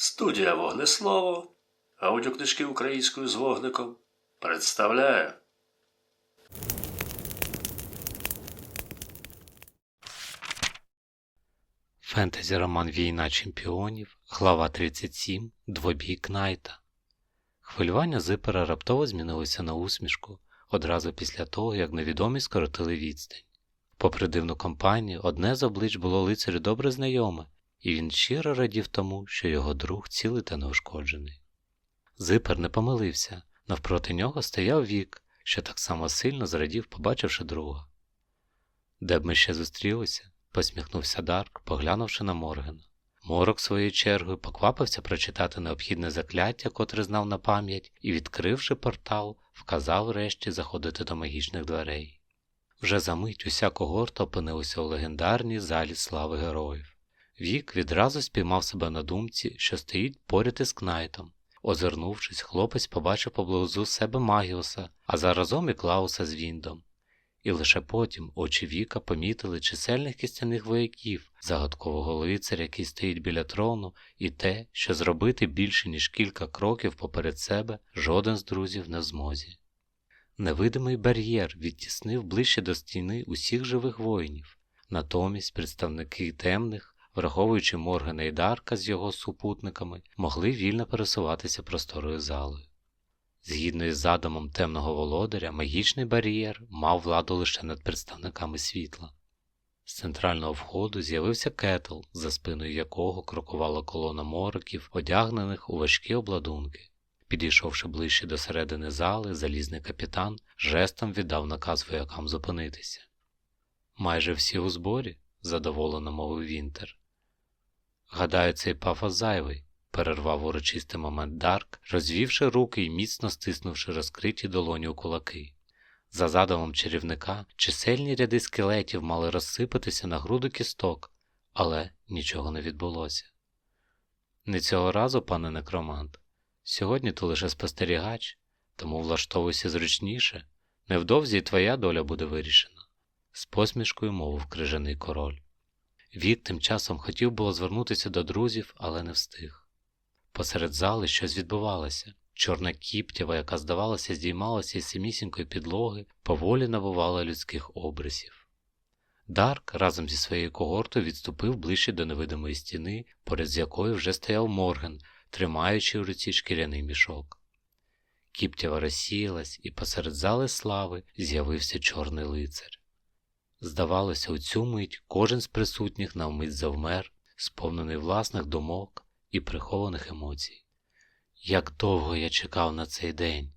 Студія Вогнеслово, аудіокнижки українською з вогником представляє. Фентезі роман Війна чемпіонів, глава 37, Двобій Кнайта. Хвилювання зипера раптово змінилося на усмішку одразу після того, як невідомі скоротили відстань. Попри дивну компанію, одне з облич було лицарю добре знайоме, і він щиро радів тому, що його друг цілий та неушкоджений. Зипер не помилився, навпроти нього стояв вік, що так само сильно зрадів, побачивши друга. Де б ми ще зустрілися? посміхнувся Дарк, поглянувши на Моргана. Морок своєю чергою поквапився прочитати необхідне закляття, котре знав на пам'ять, і, відкривши портал, вказав врешті заходити до магічних дверей. Вже за мить уся когорта опинилася у легендарній залі слави героїв. Вік відразу спіймав себе на думці, що стоїть поряд із Кнайтом. Озирнувшись, хлопець побачив поблизу себе Магіуса, а заразом і Клауса з Віндом. І лише потім очі Віка помітили чисельних кістяних вояків, загадкового лицаря, який стоїть біля трону, і те, що зробити більше, ніж кілька кроків поперед себе, жоден з друзів не змозі. Невидимий бар'єр відтіснив ближче до стіни усіх живих воїнів, натомість представники темних, враховуючи Моргана і Дарка з його супутниками, могли вільно пересуватися просторою залою. Згідно із задумом темного володаря, магічний бар'єр мав владу лише над представниками світла. З центрального входу з'явився кетл, за спиною якого крокувала колона мороків, одягнених у важкі обладунки. Підійшовши ближче до середини зали, залізний капітан жестом віддав наказ воякам зупинитися. Майже всі у зборі, задоволено мовив Вінтер. Гадаю, цей пафос зайвий, перервав урочистий момент Дарк, розвівши руки і міцно стиснувши розкриті долоні у кулаки. За задумом чарівника, чисельні ряди скелетів мали розсипатися на груду кісток, але нічого не відбулося. Не цього разу, пане некромант, сьогодні ти лише спостерігач, тому влаштовуйся зручніше, невдовзі й твоя доля буде вирішена, з посмішкою мовив крижаний король. Вік тим часом хотів було звернутися до друзів, але не встиг. Посеред зали щось відбувалося. Чорна кіптєва, яка, здавалося, здіймалася із самісінької підлоги, поволі набувала людських обрисів. Дарк разом зі своєю когортою відступив ближче до невидимої стіни, поряд з якою вже стояв Морген, тримаючи в руці шкіряний мішок. Кіптєва розсіялась, і посеред зали слави з'явився чорний лицар. Здавалося, у цю мить кожен з присутніх навмить завмер, сповнений власних думок і прихованих емоцій. Як довго я чекав на цей день,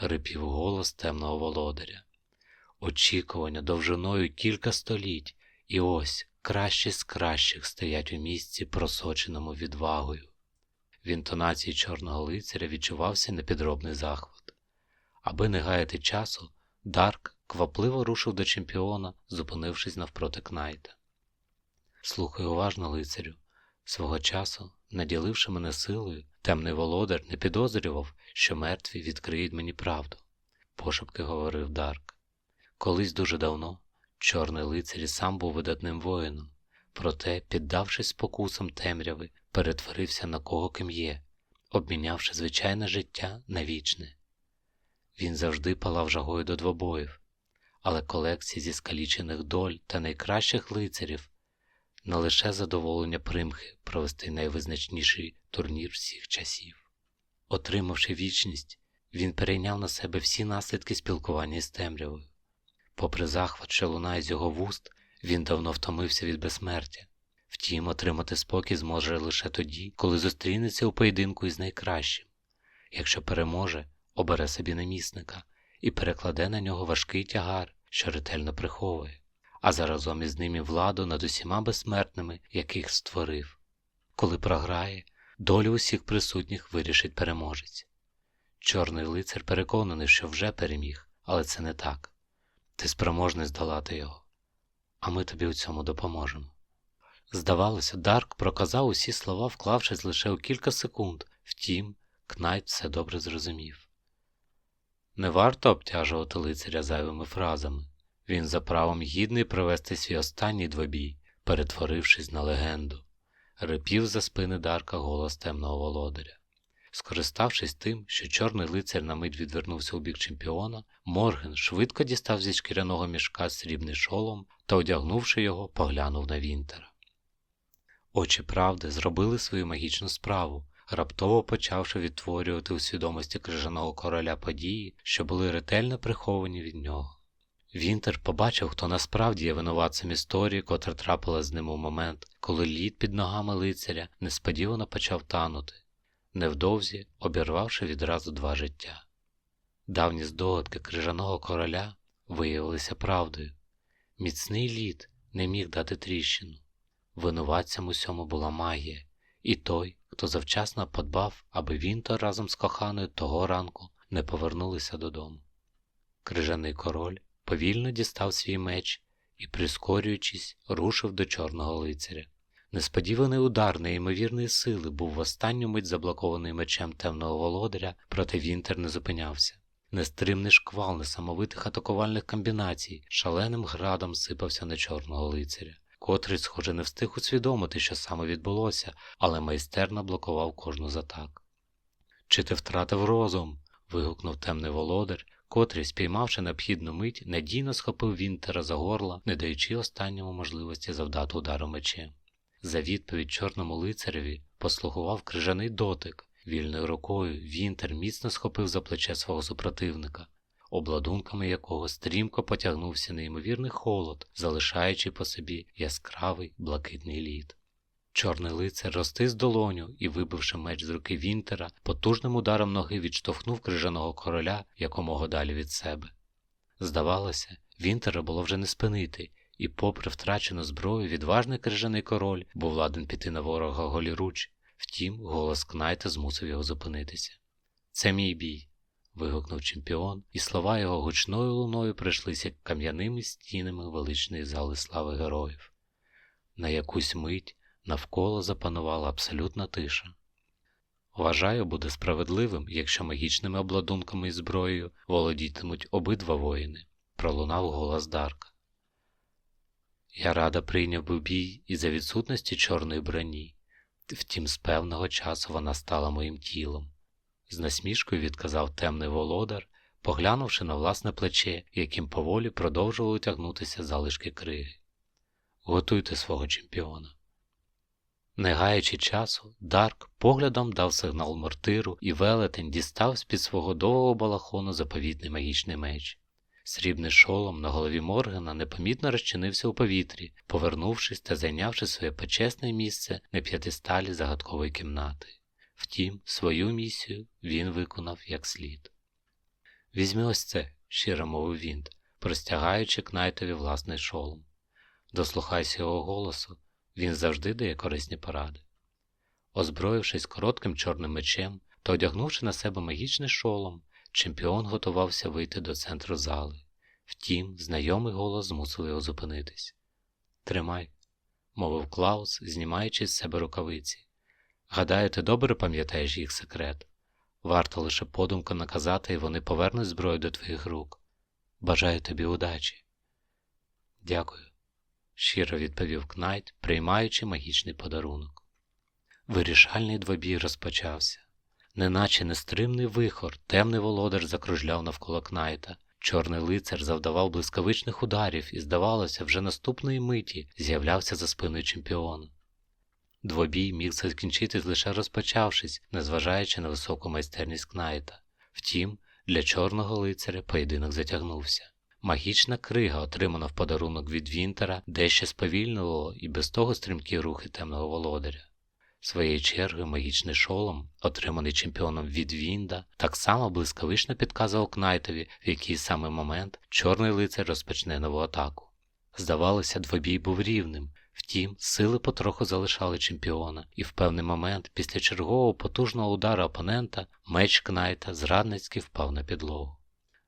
рипів голос темного володаря. Очікування довжиною кілька століть, і ось кращі з кращих стоять у місці, просоченому відвагою. В інтонації чорного лицаря відчувався непідробний захват. Аби не гаяти часу, Дарк квапливо рушив до чемпіона, зупинившись навпроти Кнайта. Слухай уважно, лицарю, свого часу, наділивши мене силою, темний володар не підозрював, що мертві відкриють мені правду, пошепки говорив Дарк. Колись дуже давно чорний лицар і сам був видатним воїном, проте, піддавшись спокусам темряви, перетворився на кого ким є, обмінявши звичайне життя на вічне. Він завжди палав жагою до двобоїв, але колекції зі скалічених доль та найкращих лицарів не лише задоволення примхи провести найвизначніший турнір всіх часів. Отримавши вічність, він перейняв на себе всі наслідки спілкування з темрявою. Попри захват, що лунає з його вуст, він давно втомився від безсмертя. Втім, отримати спокій зможе лише тоді, коли зустрінеться у поєдинку із найкращим. Якщо переможе, обере собі намісника і перекладе на нього важкий тягар, що ретельно приховує, а заразом із ним і владу над усіма безсмертними, яких створив. Коли програє, долю усіх присутніх вирішить переможець. Чорний лицар переконаний, що вже переміг, але це не так. Ти спроможний здолати його, а ми тобі у цьому допоможемо. Здавалося, Дарк проказав усі слова, вклавшись лише у кілька секунд, втім, Кнайт все добре зрозумів. Не варто обтяжувати лицаря зайвими фразами. Він за правом гідний провести свій останній двобій, перетворившись на легенду. рипів за спини Дарка голос темного володаря. Скориставшись тим, що чорний лицар на мить відвернувся у бік чемпіона, Морген швидко дістав зі шкіряного мішка срібний шолом та, одягнувши його, поглянув на Вінтера. Очі правди зробили свою магічну справу, раптово почавши відтворювати у свідомості крижаного короля події, що були ретельно приховані від нього. Вінтер побачив, хто насправді є винуватцем історії, котра трапила з ним у момент, коли лід під ногами лицаря несподівано почав танути, невдовзі обірвавши відразу два життя. Давні здогадки крижаного короля виявилися правдою. Міцний лід не міг дати тріщину. Винуватцям усьому була магія, і той, хто завчасно подбав, аби Вінтер разом з коханою того ранку не повернулися додому. Крижаний король повільно дістав свій меч і, прискорюючись, рушив до чорного лицаря. Несподіваний удар неймовірної сили був в останню мить заблокований мечем темного володаря, проте Вінтер не зупинявся. Нестримний шквал несамовитих атакувальних комбінацій шаленим градом сипався на чорного лицаря, котрий, схоже, не встиг усвідомити, що саме відбулося, але майстерно блокував кожну з атак. Чи ти втратив розум? вигукнув темний володар, котрий, спіймавши необхідну мить, надійно схопив Вінтера за горло, не даючи останньому можливості завдати удару мечем. За відповідь чорному лицареві послугував крижаний дотик. Вільною рукою Вінтер міцно схопив за плече свого супротивника, обладунками якого стрімко потягнувся неймовірний холод, залишаючи по собі яскравий блакитний лід. Чорний лицар розтис долоню і, вибивши меч з руки Вінтера, потужним ударом ноги відштовхнув крижаного короля якомога далі від себе. Здавалося, Вінтера було вже не спинити, і, попри втрачену зброю, відважний крижаний король був ладен піти на ворога голіруч. Втім, голос Кнайта змусив його зупинитися. Це мій бій. Вигукнув чемпіон, і слова його гучною луною прийшлися кам'яними стінами величної зали слави героїв. На якусь мить навколо запанувала абсолютна тиша. Вважаю, буде справедливим, якщо магічними обладунками і зброєю володітимуть обидва воїни, пролунав голос Дарка. Я рада прийняв би бій і за відсутності чорної броні. Втім, з певного часу вона стала моїм тілом. З насмішкою відказав темний володар, поглянувши на власне плече, яким поволі продовжували тягнутися залишки криги. Готуйте свого чемпіона. Не гаючи часу, Дарк поглядом дав сигнал мортиру, і велетень дістав з під свого довгого балахону заповітний магічний меч. Срібний шолом на голові Моргана непомітно розчинився у повітрі, повернувшись та зайнявши своє почесне місце на п'ятисталі загадкової кімнати. Втім, свою місію він виконав як слід. Візьми ось це, щиро мовив він, простягаючи Кнайтові власний шолом. Дослухайся його голосу, він завжди дає корисні поради. Озброївшись коротким чорним мечем та одягнувши на себе магічний шолом, чемпіон готувався вийти до центру зали. Втім, знайомий голос змусив його зупинитись. Тримай, мовив Клаус, знімаючи з себе рукавиці. Гадаю, ти добре пам'ятаєш їх секрет. Варто лише подумка наказати, і вони повернуть зброю до твоїх рук. Бажаю тобі удачі. Дякую, щиро відповів Кнайт, приймаючи магічний подарунок. Вирішальний двобій розпочався. Неначе нестримний вихор, темний володар закружляв навколо Кнайта. Чорний лицар завдавав блискавичних ударів і, здавалося, вже наступної миті з'являвся за спиною чемпіона. Двобій міг закінчитись лише розпочавшись, незважаючи на високу майстерність Кнайта. Втім, для чорного лицаря поєдинок затягнувся. Магічна крига, отримана в подарунок від Вінтера, дещо сповільнило і без того стрімкі рухи темного володаря. Своєю чергою магічний шолом, отриманий чемпіоном від Вінда, так само блискавично підказував Кнайтові, в який саме момент чорний лицар розпочне нову атаку. Здавалося, двобій був рівним, втім, сили потроху залишали чемпіона, і в певний момент, після чергового потужного удару опонента, меч Кнайта зрадницьки впав на підлогу.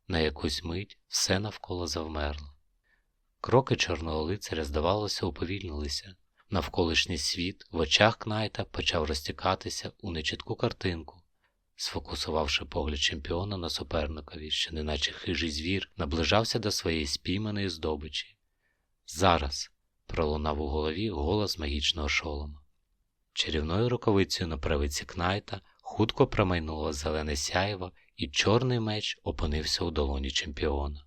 На якусь мить все навколо завмерло. Кроки чорного лицаря, здавалося, уповільнилися. Навколишній світ в очах Кнайта почав розтікатися у нечітку картинку, сфокусувавши погляд чемпіона на суперникові, що, неначе хижий звір, наближався до своєї спійманої здобичі. Зараз пролунав у голові голос магічного шолома. Чарівною рукавицею на правиці Кнайта хутко промайнуло зелене сяйво, і чорний меч опинився у долоні чемпіона.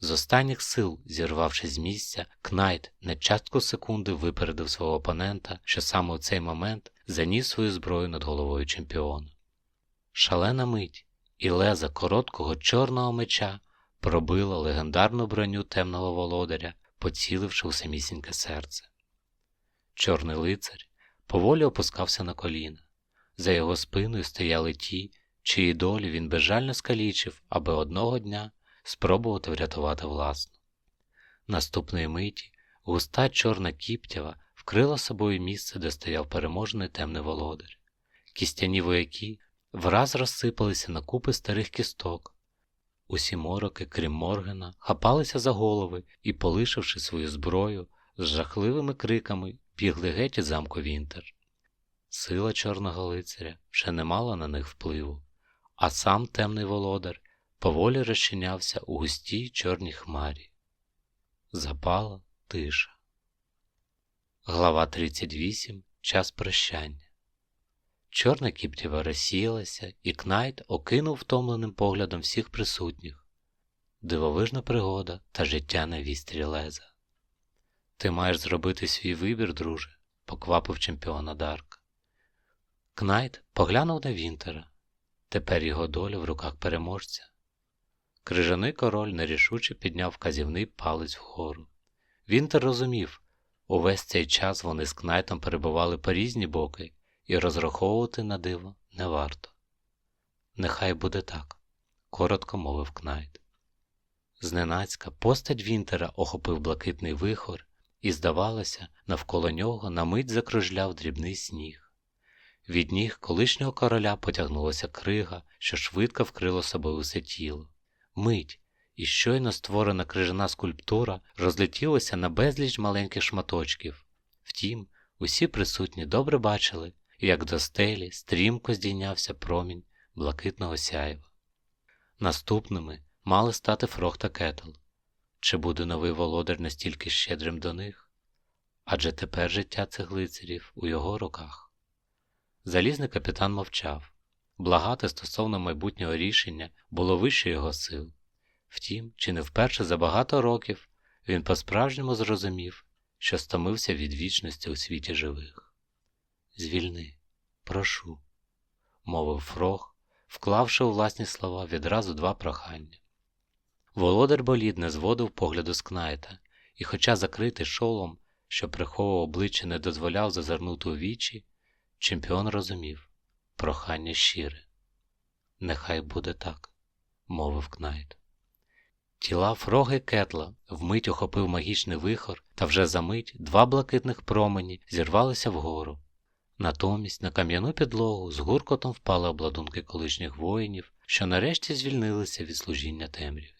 З останніх сил, зірвавшись з місця, Кнайт на частку секунди випередив свого опонента, що саме у цей момент заніс свою зброю над головою чемпіона. Шалена мить, і леза короткого чорного меча пробило легендарну броню темного володаря, поціливши у самісіньке серце. Чорний лицар поволі опускався на коліна. За його спиною стояли ті, чиї долі він безжально скалічив, аби одного дня спробувати врятувати власну. Наступної миті густа чорна кіптява вкрила собою місце, де стояв переможений темний володар. Кістяні вояки враз розсипалися на купи старих кісток. Усі мороки, крім Моргена, хапалися за голови і, полишивши свою зброю, з жахливими криками бігли геть із замку Вінтер. Сила чорного лицаря ще не мала на них впливу, а сам темний володар поволі розчинявся у густій чорній хмарі. Запала тиша. Глава 38. Час прощання. Чорна кіптєва розсіялася, і Кнайт окинув втомленим поглядом всіх присутніх. Дивовижна пригода та життя на вістрі леза. Ти маєш зробити свій вибір, друже, поквапив чемпіона Дарк. Кнайт поглянув на Вінтера. Тепер його доля в руках переможця. Крижаний король нерішуче підняв вказівний палець вгору. Вінтер розумів, увесь цей час вони з Кнайтом перебували по різні боки, і розраховувати на диво не варто. Нехай буде так, коротко мовив Кнайт. Зненацька постать Вінтера охопив блакитний вихор, і, здавалося, навколо нього на мить закружляв дрібний сніг. Від ніг колишнього короля потягнулася крига, що швидко вкрило собою усе тіло. Мить, і щойно створена крижана скульптура розлетілася на безліч маленьких шматочків. Втім, усі присутні добре бачили, як до стелі стрімко здійнявся промінь блакитного сяйва. Наступними мали стати Фрох та Кетл. Чи буде новий володар настільки щедрим до них? Адже тепер життя цих лицарів у його руках. Залізний капітан мовчав. Благати стосовно майбутнього рішення було вище його сил. Втім, чи не вперше за багато років він по-справжньому зрозумів, що стомився від вічності у світі живих. Звільни, прошу, мовив Фрох, вклавши у власні слова відразу два прохання. Володар болід не зводив погляду з Кнайта, і, хоча закритий шолом, що приховував обличчя, не дозволяв зазирнути у вічі, чемпіон розумів прохання щире. Нехай буде так, мовив Кнайт. Тіла Фрога й Кетла вмить охопив магічний вихор, та вже за мить два блакитних промені зірвалися вгору. Натомість на кам'яну підлогу з гуркотом впали обладунки колишніх воїнів, що нарешті звільнилися від служіння темряві.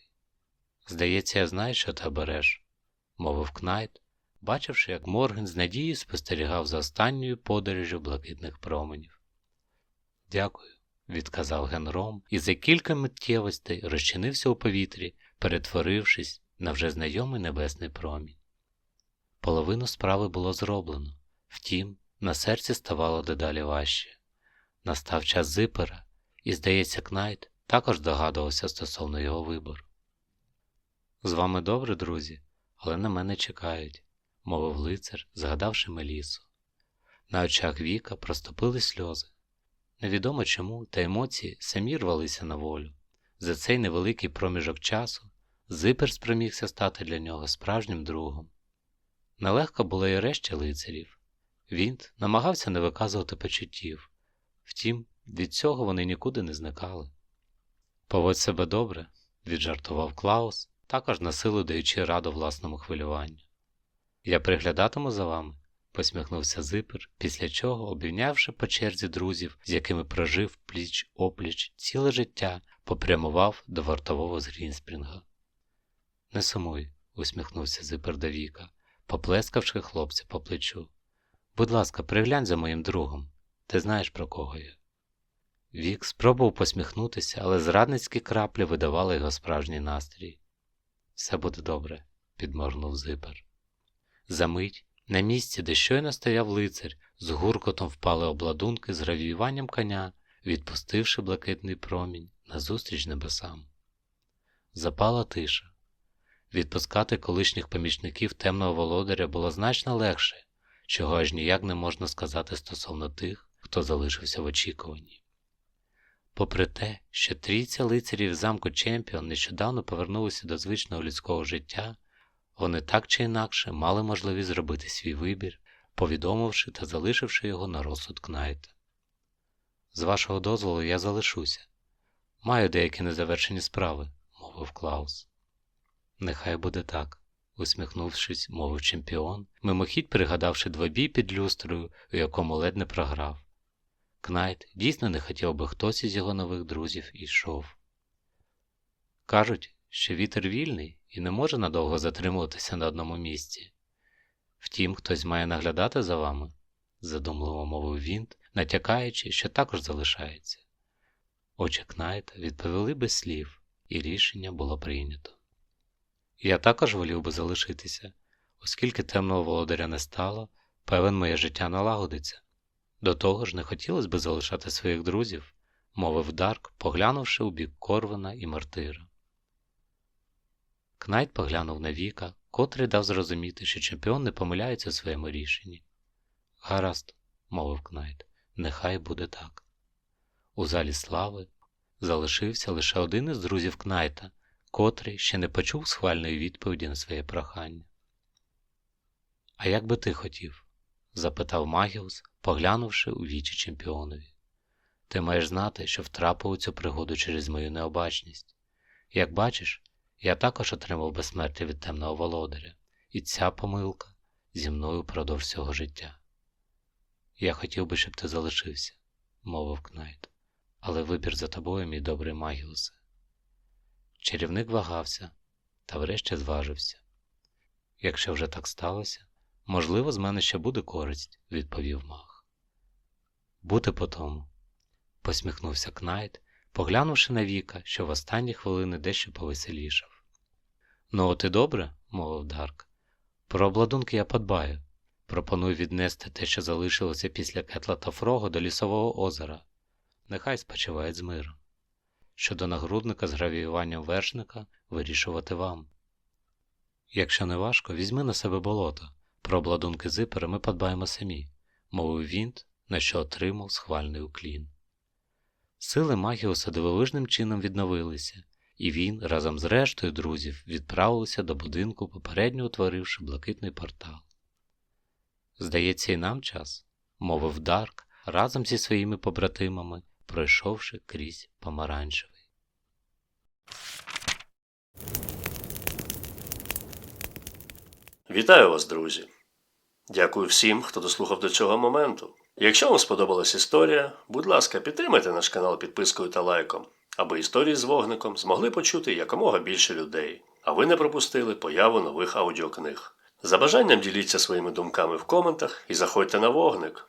Здається, я знаю, що ти береш, мовив Кнайт, бачивши, як Морген з надією спостерігав за останньою подорожю блакитних променів. Дякую, відказав Генром, і за кілька миттєвостей розчинився у повітрі, перетворившись на вже знайомий небесний промінь. Половину справи було зроблено, втім, на серці ставало дедалі важче. Настав час зипера, і, здається, Кнайт також догадувався стосовно його вибору. З вами добре, друзі, але на мене чекають, мовив лицар, згадавши Мелісу. На очах Віка проступили сльози. Невідомо чому, та емоції самі рвалися на волю. За цей невеликий проміжок часу Зипер спромігся стати для нього справжнім другом. Нелегко було й решті лицарів. Він намагався не виказувати почуттів, втім, від цього вони нікуди не зникали. Поводь себе добре, віджартував Клаус, також на силу даючи раду власному хвилюванню. Я приглядатиму за вами, посміхнувся Зипер, після чого, обійнявши по черзі друзів, з якими прожив пліч опліч ціле життя, попрямував до вартового з Грінспрінга. Не сумуй, усміхнувся Зипер до Віка, поплескавши хлопця по плечу. Будь ласка, приглянь за моїм другом. Ти знаєш, про кого я. Вік спробував посміхнутися, але зрадницькі краплі видавали його справжній настрій. Все буде добре, підморгнув Зипер. Замить На місці, де щойно стояв лицар, з гуркотом впали обладунки з гравіюванням коня, відпустивши блакитний промінь назустріч небесам. Запала тиша. Відпускати колишніх помічників темного володаря було значно легше, чого аж ніяк не можна сказати стосовно тих, хто залишився в очікуванні. Попри те, що трійця лицарів замку Чемпіон нещодавно повернулися до звичного людського життя, вони так чи інакше мали можливість зробити свій вибір, повідомивши та залишивши його на розсуд Кнайта. З вашого дозволу я залишуся. Маю деякі незавершені справи, мовив Клаус. Нехай буде так, усміхнувшись, мовив чемпіон, мимохідь пригадавши двобій під люстрою, у якому ледь не програв. Кнайт дійсно не хотів, би хтось із його нових друзів йшов. Кажуть, що вітер вільний і не може надовго затримуватися на одному місці. Втім, хтось має наглядати за вами, задумливо мовив він, натякаючи, що також залишається. Очі Кнайта відповіли без слів, і рішення було прийнято. Я також волів би залишитися, оскільки темного володаря не стало, певен моє життя налагодиться. До того ж не хотілося би залишати своїх друзів, мовив Дарк, поглянувши у бік Корвина і Мартира. Кнайт поглянув на Віка, котрий дав зрозуміти, що чемпіон не помиляється у своєму рішенні. Гаразд, мовив Кнайт, нехай буде так. У залі слави залишився лише один із друзів Кнайта, котрий ще не почув схвальної відповіді на своє прохання. А як би ти хотів? запитав Магіус, поглянувши у вічі чемпіонові. Ти маєш знати, що втрапив у цю пригоду через мою необачність. Як бачиш, я також отримав безсмертя від темного володаря, і ця помилка зі мною впродовж всього життя. Я хотів би, щоб ти залишився, мовив Кнайт, але вибір за тобою, мій добрий Магіусе. Чарівник вагався та врешті зважився. Якщо вже так сталося, можливо, з мене ще буде користь, відповів маг. Бути по тому, посміхнувся Кнайт, поглянувши на Віка, що в останні хвилини дещо повеселішав. Ну, от і добре, мовив Дарк. Про обладунки я подбаю. Пропоную віднести те, що залишилося після кетла та фрогу до лісового озера. Нехай спочивають з миром. Щодо нагрудника з гравіюванням вершника вирішувати вам. Якщо не важко, візьми на себе болото. Про обладунки зипера ми подбаємо самі, мовив Вінт, на що отримав схвальний уклін. Сили Магіуса дивовижним чином відновилися, і він разом з рештою друзів відправився до будинку, попередньо утворивши блакитний портал. Здається, і нам час, мовив Дарк разом зі своїми побратимами, пройшовши крізь помаранчевий. Вітаю вас, друзі! Дякую всім, хто дослухав до цього моменту. Якщо вам сподобалась історія, будь ласка, підтримайте наш канал підпискою та лайком, аби історії з вогником змогли почути якомога більше людей, а ви не пропустили появу нових аудіокниг. За бажанням діліться своїми думками в коментах і заходьте на вогник.